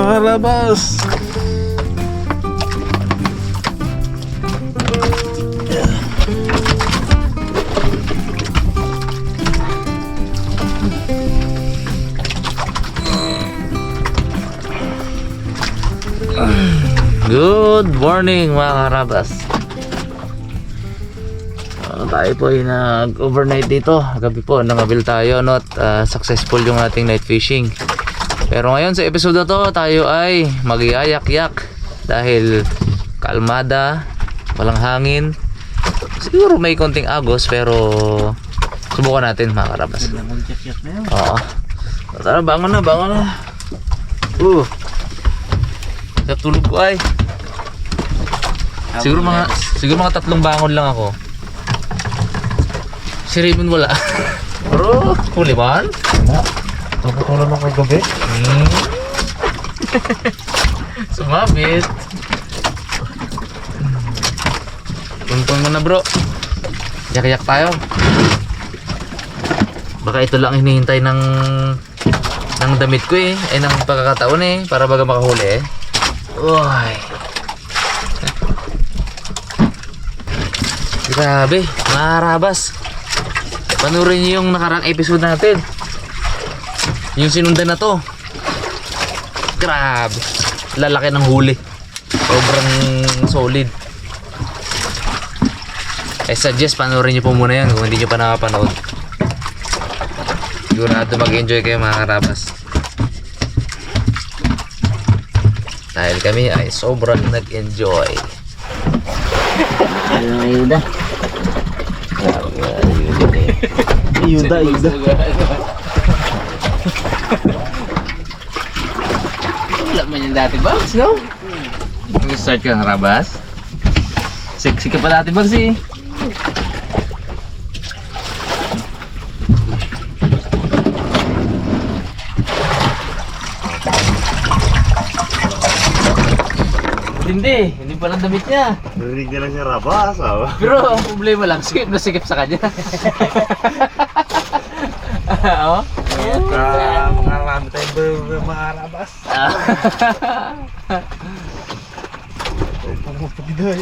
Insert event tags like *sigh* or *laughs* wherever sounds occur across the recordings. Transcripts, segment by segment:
karabas. Good morning mga karabas. Ah, tayo po ay nag-overnight dito. Gabi po, nangabil tayo no, at ah, successful yung ating night fishing. Pero ngayon sa episode na to, tayo ay magiyayak-yak dahil kalmada, walang hangin. Siguro may konting agos pero subukan natin mga karabas. Oo. Tara, bangon na, bangon na. Uh. Sa tulog ko ay. Siguro mga siguro mga tatlong bangon lang ako. Si Raymond wala. *laughs* Bro, huli man? Naputulan ako kagabi. Hmm. Sumabit. Tuntun mo na bro. Yak-yak tayo. Baka ito lang hinihintay ng ng damit ko eh. Ay ng pagkakataon eh. Para baga makahuli eh. Uy. Grabe, maharabas. Panurin niyo yung nakarang episode natin. Yung sinundan na to. Grabe. Lalaki ng huli. Sobrang solid. I suggest panoorin nyo po muna yan kung hindi nyo pa nakapanood. Sigurado mag-enjoy kayo mga karabas. Dahil kami ay sobrang nag-enjoy. Ano ayuda? Iyuda, iyuda. Wala *laughs* man yung dati Bags, no? Mag-start ka ng rabas? Sexy ka pa dati Bags eh. Hindi, hindi pa lang damit niya. Narinig na lang siya rabas, ah. *laughs* Pero ang problema lang, sikip na sikip sa kanya. *laughs* Oo. Uh, makarami tayong ber- mga rabas. Pagpapiday.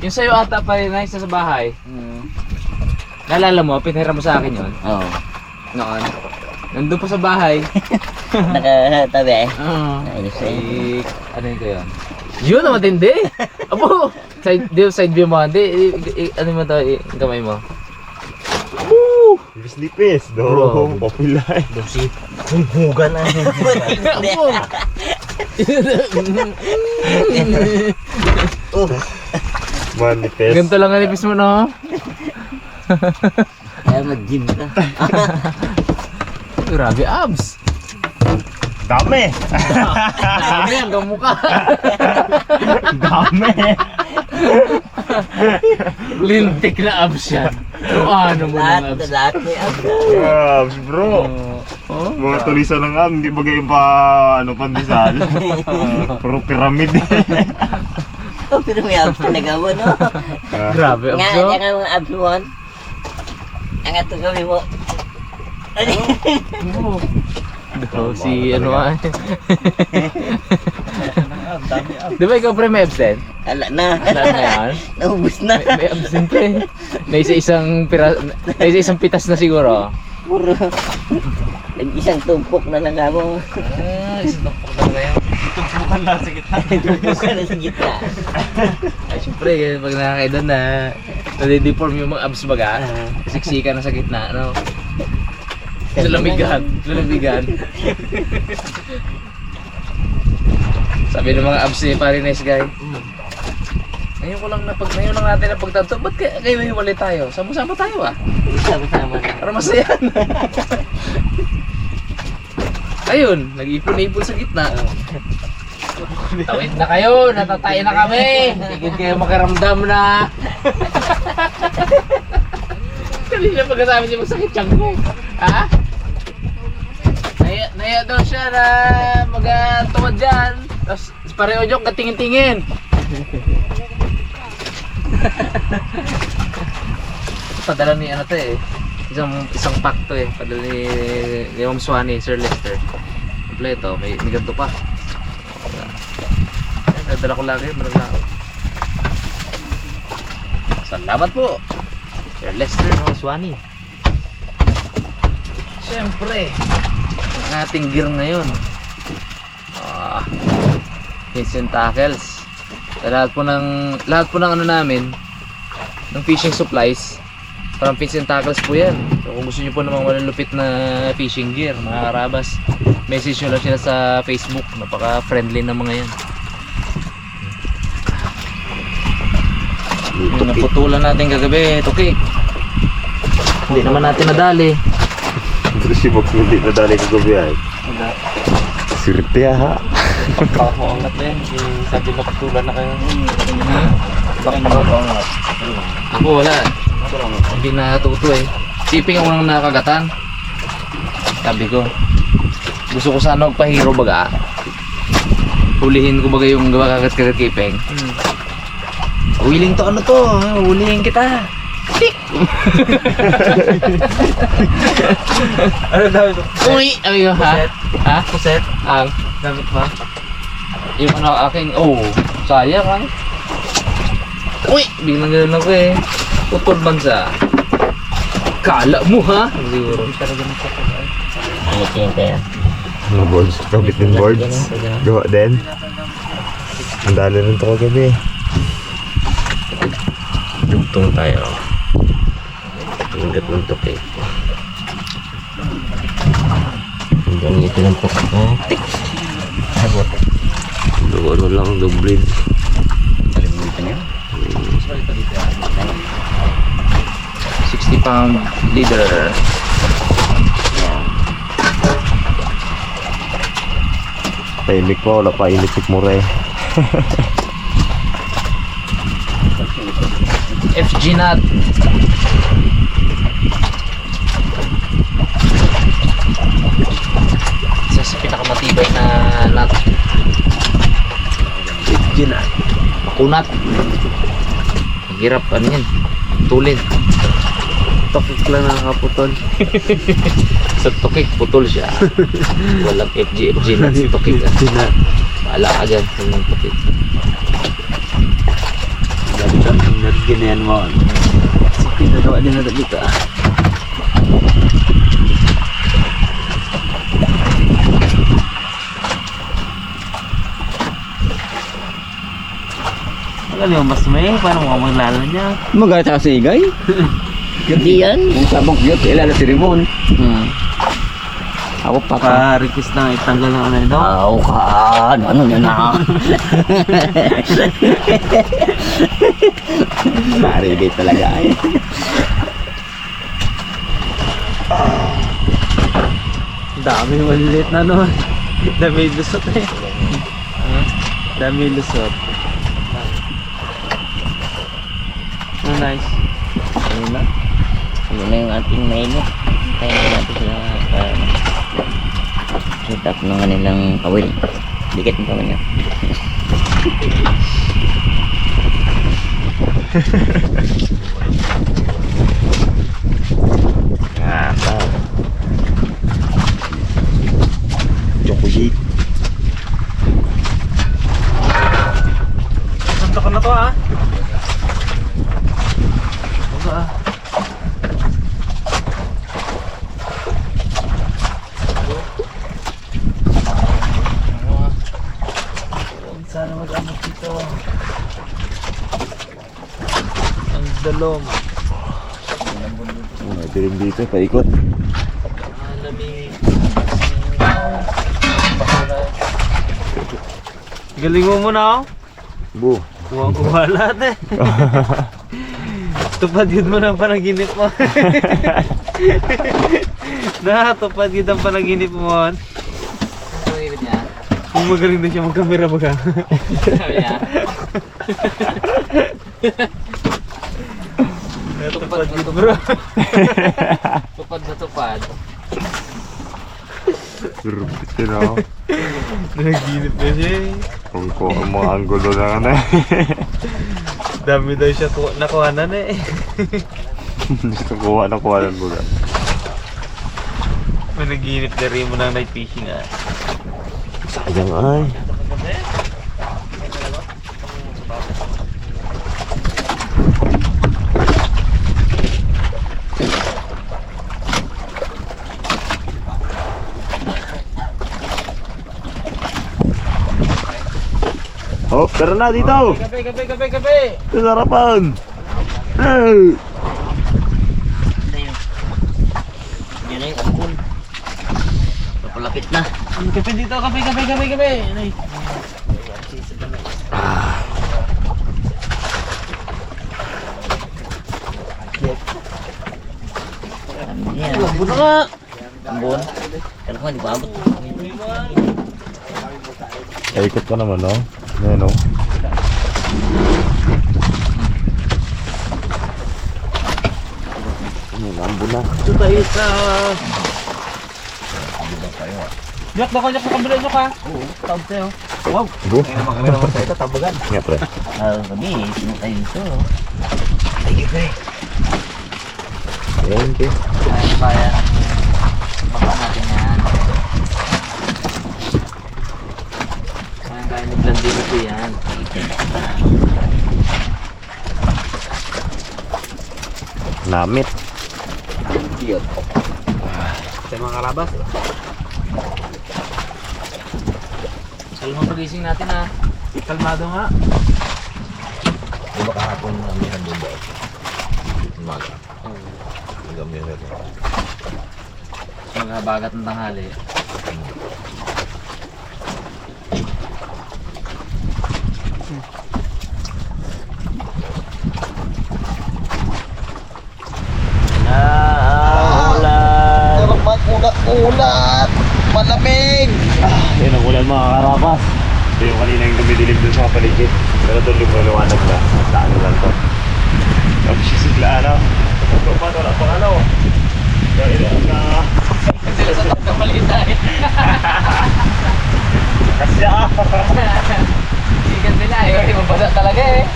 yung sa'yo ata pa rin nice sa bahay. Naalala mo, pinahira mo sa akin yun. Oo. Noon. Nandun pa sa bahay. *laughs* Nakatabi eh. Oo. Ayos Si, eh. ano yun ko yun? Yun ang matindi! Apo! Side, di, side view mo, hindi. i- i- ano mo to, i- kamay mo. Woo! Lipis-lipis. Bro. Do, papilay. Dosi. Hunghugan na. Oh. Manifest. Ganito lang ang nipis mo, no? *laughs* Kaya mag-gym ka. *laughs* Grabe abs! Dami. Dami hanggang mukha. *laughs* Dami. Lintik na abs yan. Ano mo Lahat, ng abs? lahat may abs. Grabs, bro. Oh, Mga tulisan ng am, hindi bagay pa, ano, pandesal. *laughs* Puro pyramid. *laughs* Oh, pero may abs talaga mo, no? Ah, grabe abs, Nga, oh. nga mga abs mo. Ang ato kami mo. *laughs* Oo. Daw si ano ah. Di ba ikaw pre may abs din? Ala na. Wala na yan. Naubos na. May, may abs din pre. May isa-isang pira, may isa-isang pitas na siguro. Puro. Nag-isang tumpok na lang ako. Ah, isang tampok na ngayon. Tumpukan lang sa *laughs* gitna. Tumpok ka na sa gitna. Ay, syempre, ganyan pag nakakaidan na nade-deform yung mga abs baga, siksika na sa gitna, no? Lalamigan, lalamigan. *laughs* Sabi ng mga abs ni Parines guy. Ngayon ko lang na pag ngayon lang natin na pagtanto, ba't kaya kayo hiwalay tayo? Sama-sama tayo ah. Sama-sama. Para masaya na. *laughs* Ayun, nag-ipon-ipon sa gitna. Tawid na kayo, natatay na kami. Hindi kayo makaramdam na. *laughs* Kanina pagkasabi niya masakit siyang ko. Ha? Naya, naya daw siya na mag-tuwad dyan. Tapos pareho yung katingin-tingin. Padala ni ano to eh. Isang isang pack to eh. Padala ni, ni Ma'am Swanee, Sir Lester. Kompleto, may, may ganito pa. dala ko lagi, malalaki. Salamat po. Sir Lester, mga Swani. Siyempre, ang ating gear ngayon. Ah, Vincent Tackles. Sa lahat po ng, lahat po ng ano namin, ng fishing supplies, parang Vincent Tackles po yan. So, kung gusto niyo po namang malulupit na fishing gear, mga karabas, message nyo lang sila sa Facebook. Napaka-friendly na mga yan. Yung naputulan natin kagabi, tukik. Hindi naman natin nadali. Pero si Box hindi na dali ko gabi ay. Sirte ha. Pagkakaangat din. Sabi naputulan na kayo. Ako wala. Hindi natuto eh. Siping ako nang nakagatan. Sabi ko, gusto ko sana magpahiro baga. Hulihin ko baga yung gawa kagat-kagat kipeng. Willing to ano to, hulihin kita. Tik! Ano daw? Uy! Ay, ha? Kuset? Ha? Kuset? Ang, Gamit ba? Yung ano aking, oh, sayang ha? Uy! Biglang ganun ako eh. Putol bansa. Kala mo ha? Siguro. Tinitingin tayo. Mga boards. Kabit din boards. Gawa din. Ang dali rin to kagabi. Dugtong tayo. Ingat ng tukik. Hanggang ito lang po. Tik! Abot. Ano lang, dublin. Kalimutan niya. 60 pound leader. Tahimik pa. Wala pa electric mo rin. FG nut. Isa sa pinakamatibay na nut. FG nut. Makunat. Ang hirap ano yan. Tulin. Tukik lang nakakaputol. *laughs* Sa tukik, putol siya. Walang FG, FG nut sa tukik. ah. Bahala ka dyan sa yung tukik. Ganda, nagginyan mo. Pinagawa din na dito ah. Ang yung mas may, paano mo maglala niya? Magata sa igay? *laughs* Hindi yan. Ang sabok yun, ilala si Rimon. Hmm. Ako pa ka. Pa-request na itanggal ng ano ito. Ako ka, ano na *laughs* na. Marigay talaga ay. Dami maliliit na no. Dami lusot eh. Dami lusot. Oh, nice. Ano na? Ano na yung ating mainit? Kaya na natin sila uh, set up ng kanilang kawil. Dikit ng kawil niya. Ngata. Chocolate. Santo ka na to ah. Ah? Sana mag-amot dito. Ang dalom. May dilim dito. Paikot. Galing mo muna oh. Bu. Kuha ko lahat eh. Tupad yun mo ng panaginip mo. na, tupad yun ang panaginip mo. Ang niya. Kung magaling na siya mag-camera baga. Sabi niya. tupad yun bro. Tupad sa tupad. Rupit yun ako. Nanaginip na siya eh. Kung ko ang mga anggulo na ano. Dami daw siya ku- nakuhanan eh. Gusto kuha ng kuha ng buga. May naginip na rin mo ng night fishing ah. Sayang ay. Oh, tara na dito! Gabi, gabi, gabi, gabi! Sa sarapan! Hey! Yan na yung ampun. Papalapit na. Gabi dito, gabi, gabi, gabi, gabi! Ay. Ano yan? Lambot na nga! Ambon. Kala ko nga, di pa abot. Naman, no? Ayan, no? Ano, lambo na. Ito tayo sa... Yak, baka yak, makabila nyo ka. Oo, tawag tayo. Wow! Go! Ito, tabagan. Nga, pre. Ah, gabi, sino tayo dito? Ayan, pre. Kaya pa yan. Baka natin yan. Kaya kaya po yan. Namit. Sa mga karabas. Kalma pagising natin ha. Kalmado nga. Di ba kahapon namin nandun ba? Umaga. Hanggang may meron. Maghabagat ng tanghali. Magulat-ulat! Malamig! Ayan ang ulan mga karapas. Ito yung kanina yung dumidilim dun sa paligid. Pero doon yung maliwanag na. Saan lang to. Tapos siya sigla ano. Ito pa, wala pang ano. Dahil na... Sila sa tayo malita eh. Kasi ah. Sikat nila eh. Mabasa talaga eh.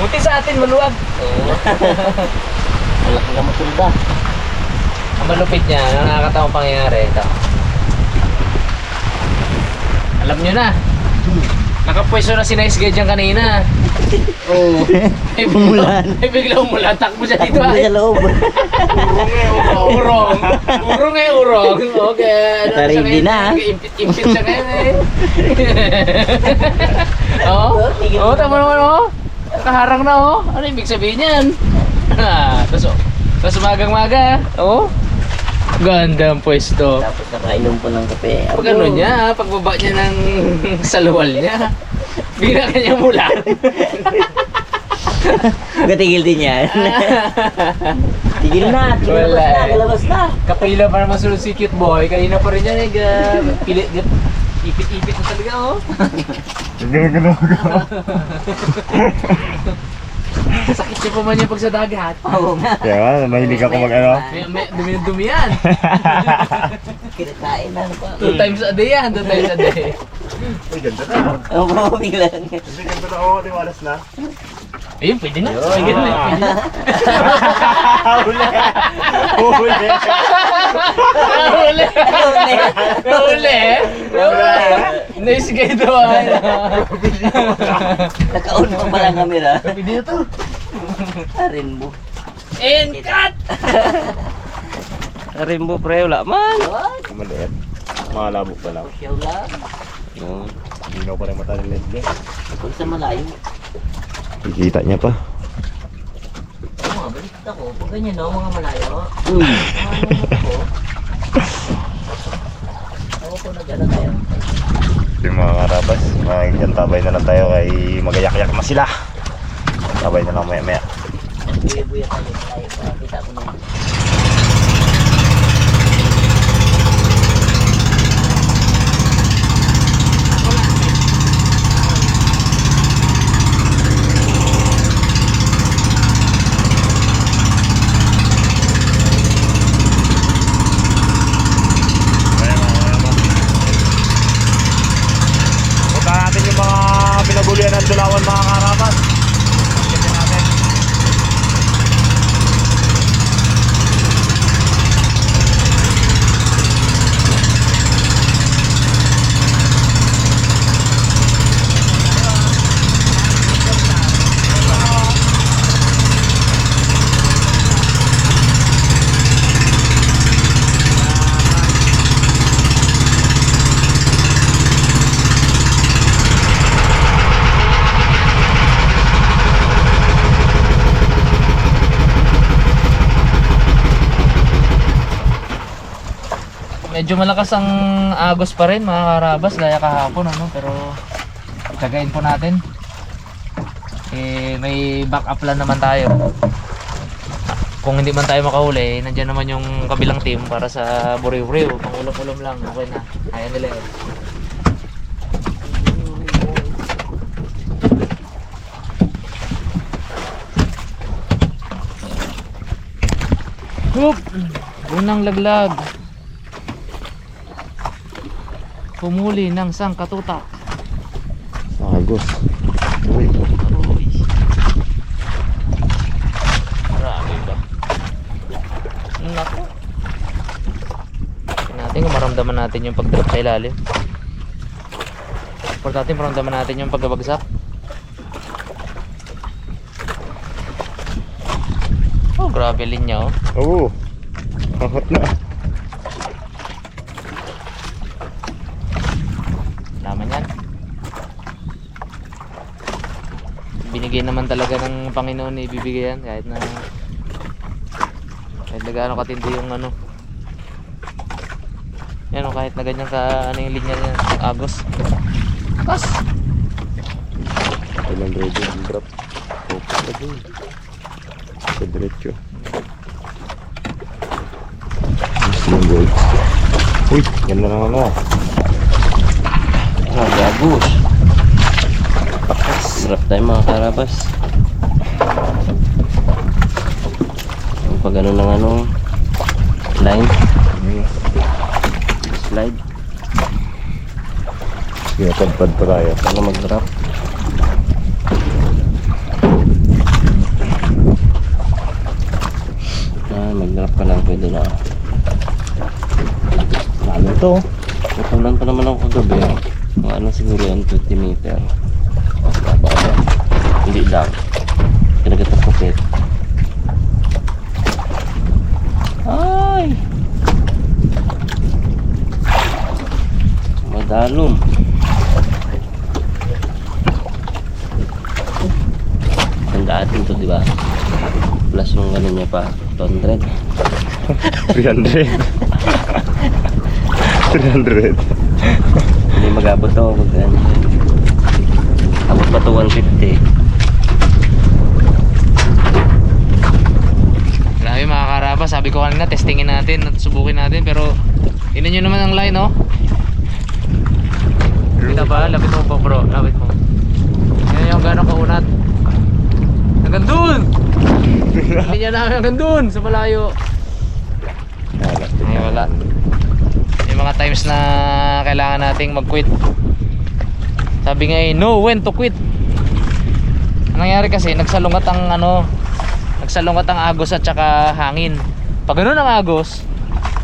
Buti sa atin maluwag. Malaki *laughs* ka matulda. Ang malupit niya, ang nakakatawang pangyayari ito. Alam nyo na. Nakapwesto na si Nice Guy dyan kanina. Oo. Ay, *laughs* Umulan. *laughs* Ay, bigla umulan. Takbo siya dito. Takbo sa loob. urong. Urong eh, urong. Okay. Ano Ready siya na. Impit-impit siya ngayon eh. Oo. tigil Oo, tama naman oh. Nakaharang na oh. Ano ibig sabihin yan? *laughs* Ah, tapos oh. Tapos umagang-maga. Oh. Ganda ang pwesto. Tapos nakainom po ng kape. Pag ano niya, pagbaba niya ng *laughs* saluwal niya, bigla kanya mula. Gatigil din yan. *laughs* Tigil na, tigil Wala na, eh. galabas na. Kapila para masunod si cute boy. Kanina pa rin yan eh. ga- Pilit, ga- ipit-ipit na talaga oh. Gano'n, gano'n. *laughs* Sakit siya pa man niya pag sa dagat. Oo nga. Kaya nga, mahilig ako mag ano. May, may dumi-dumi yan. *laughs* Kinakain na ano pa. Two times a day yan. Two times a day. Uy, ganda na. Oo, bigla. Hindi ganda na ako, tiwalas na. Ayun, pwede na. Pwede na. Pwede na. Huli! Huli! Nahuli. Nahuli. Nahuli. Nice guy to ah. Nakaon pa pala ang camera. Pwede na to. *laughs* Rainbow. And cut! *laughs* Rainbow pre, wala man. Maliit. Mga labo pa lang. Siyaw lang. No. Ginaw pa rin mata ni Leslie. Kung sa malayo. Kikita niya pa. Nga, balik ako. Pag ganyan no, mga malayo. Hmm. Mga ano ko. Ako po nag-ano tayo. Yung mga karabas, mga tabay na lang tayo kay magayak-yak na sila. Tabay na lang maya-maya. Buya-buya tayo. Tayo pa. Kita ko naman. Punta natin yung mga pinagulian ng Dulawan mga karabas. Tingnan natin. Medyo malakas ang agos pa rin mga karabas gaya kahapon ano pero tsagain po natin. Eh may backup plan naman tayo. Kung hindi man tayo makahuli, nandiyan naman yung kabilang team para sa buriw-buriw. Pang ulam-ulam lang, okay na. Kaya nila yun. Hup! Unang laglag. Pumuli ng sangkatutak. Agos. Uy. Uy. Marami ba? Naku. Natin kung maramdaman natin yung pag-drop sa ilalim. Importante maramdaman natin yung pagbabagsak. Oh, grabe linya oh. Oo. Kakot na. Laman yan. Binigay naman talaga ng Panginoon na ibibigay yan kahit na kahit na gaano katindi yung ano. Yan o kahit na ganyan ka ano yung linya niya agos. Kas! Kailan ready ang drop. Focus na dun. Sa diretso. Gusto ng gold. Uy, ganda ng ano. Sarap tayo mga karabas. Pag ano ng ano, line, slide, Sige, padpad pa tayo. para mag-drop. Ah, mag-drop ka lang, pwede na. Ano to? Natulan pa naman ako kagabi. Mga ano siguro yan, 20 meter. Hindi lang. Kinagat ang kupit. Ay! Madalom. Tanda atin to, di ba? Plus yung ano niya pa, 200. 300. 300. Hindi mag-abot ako pag. Abot pa to 150. Grabe sabi ko kanina testingin natin at subukin natin pero tingnan nyo naman ang line oh. Kita ba? Lapit mo po bro, lapit mo. Yan yung gano'ng kaunat. Hanggang dun! Niya namin hanggang dun sa malayo. Ay wala. Yung mga times na kailangan nating mag-quit. Sabi nga eh, know when to quit. Ang nangyari kasi, nagsalungat ang ano, nagsalungat ang agos at saka hangin. Pag ganun ang agos,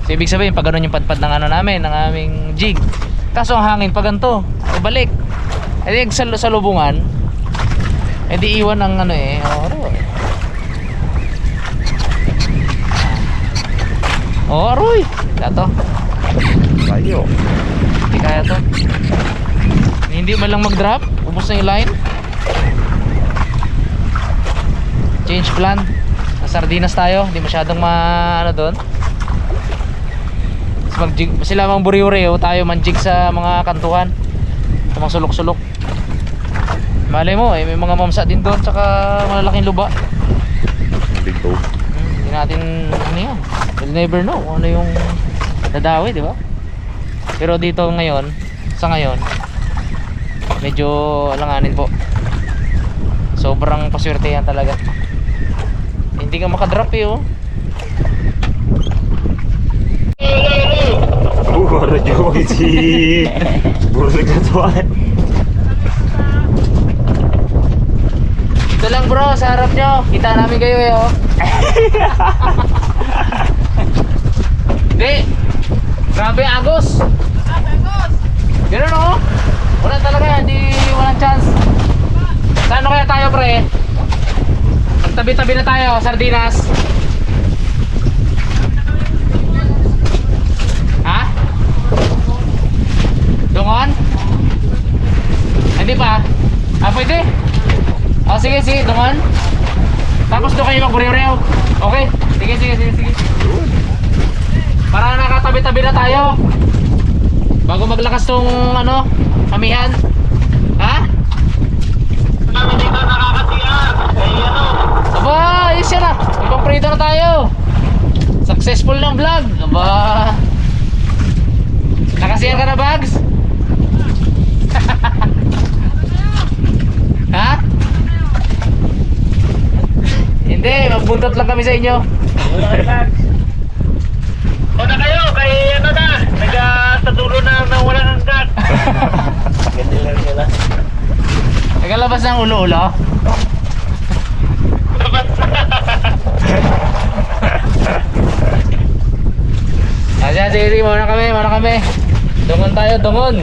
so ibig sabihin pag ganun yung padpad ng ano namin, ng aming jig. Kaso ang hangin pag ganito, ay balik. E di sa, sa lubungan, eh di iwan ang ano eh, oro. Oh, aroy. Ito. Tayo. Hindi kaya to. Hindi man lang mag-drop. Ubus na yung line. Change plan. Sa sardinas tayo. Hindi masyadong ma... ano doon. Mag-jig, sila mang buriureo. Tayo man-jig sa mga kantuhan. Sa mga sulok-sulok. Malay mo, eh, may mga mamsa din doon. Tsaka malalaking luba. Big toe. Hmm, Hindi natin, ano yan. We'll never know ano yung dadawi, di ba? Pero dito ngayon, sa ngayon, medyo alanganin po. Sobrang paswerte yan talaga. Hindi ka makadrop eh, oh. Buro Joy si... Buro nagkatuan. Ito lang bro, sa harap nyo. Kita namin kayo eh, oh. Hindi. Grabe, agos. Ganun, oh. Wala talaga, hindi walang chance. Sa ano kaya tayo, pre? Magtabi-tabi na tayo, sardinas. Ha? Dungon? Hindi pa? Ah, pwede? Oh, sige, sige, dungon. Tapos doon kayo mag-rew Okay? Sige, sige, sige, sige. Para nakatabi-tabi na tayo. Bago maglakas tong ano, amihan. Ha? Kami dito nakakatiyar. Eh, ano? Ayos yan ah. May pamprito na tayo. Successful ng vlog. Aba. Nakasiyan ka na, Bags? *laughs* ha? Hindi, magbuntot lang kami sa inyo. O na kayo, kay ano na. Nagtatulo na ng walang hanggan. *laughs* Ganun lang sila. Nagalabas ng ulo-ulo. Asya, sige, sige, muna kami, muna kami. Dungon tayo, dungon.